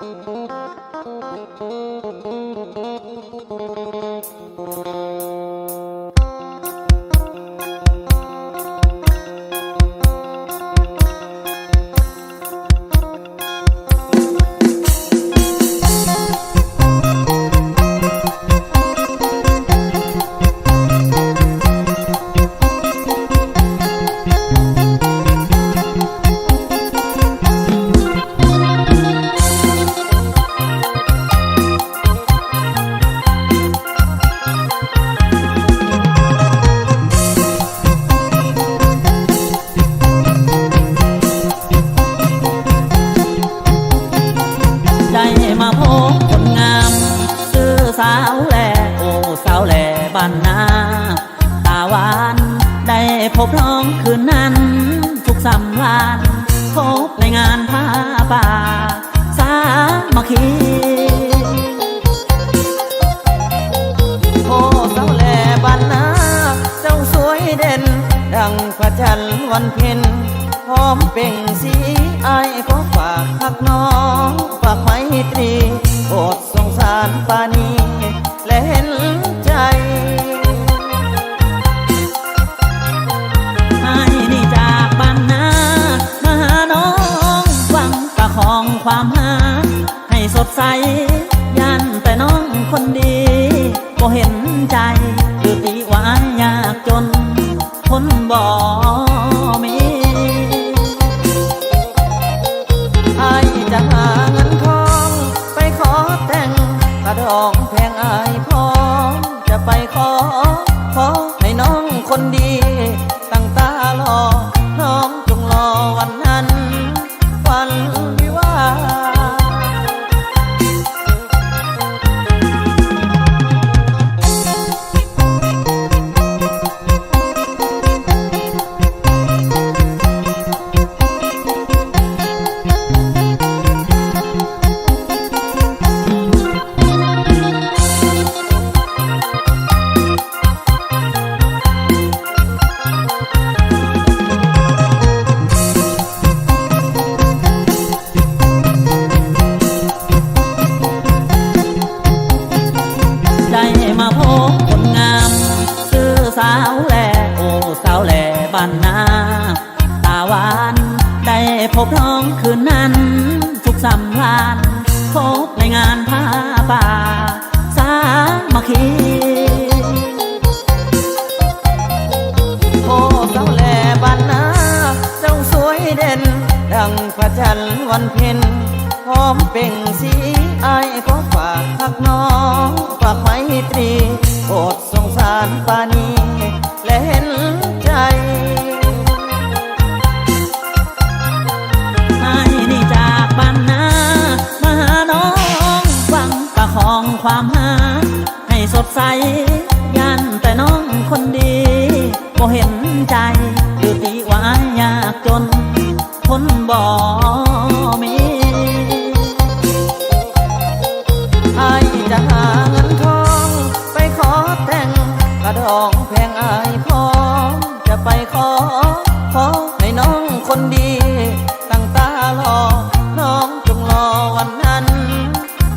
Música พบน้องคืนนั้น ทุกสำราญพบในงานผ้าป่า สามัคคีโอ้สาวแหลบ้านนาเจ้าสวยเด่น ดังพระจันทร์วันเพ็ญพร้อมเป่งสีไอายขอฝากหักน้องฝากไม้ตรีโปรดสงสารปานีและเห็น นใจหรือตีว่ายากจน คนบ่มีอจะหาเงินทอง ไปขอแต่งกระดองแพงไอพร้อมจะไปขอ ขอให้น้องคนดีาวแหล่โอ้สาวแหล่บ้านนาตาหวานได้พบน้องคืนนั้นทุกสำราญพบในงานผ้าป่า สามัคคีโอ้สาวแหล่บ้านนาเจ้าสวยเด่น ดังพระจันทร์วันเพ็ญพร้อมเป่งสีไอายขอฝากหักน้องฝากไม้ตรีโปรดสงสารปานี ความหา ให้สดใสยันแต่น้องคนดีบ่เห็นใจอยู่ที่ว่ายากจน คนบ่มีไอจะหาเงินทอง ไปขอแต่งกระดองแพงอายพอจะไปขอ ขอให้น้องคนดีตั้งตารอ น้องจงรอวันนั้น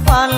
วัน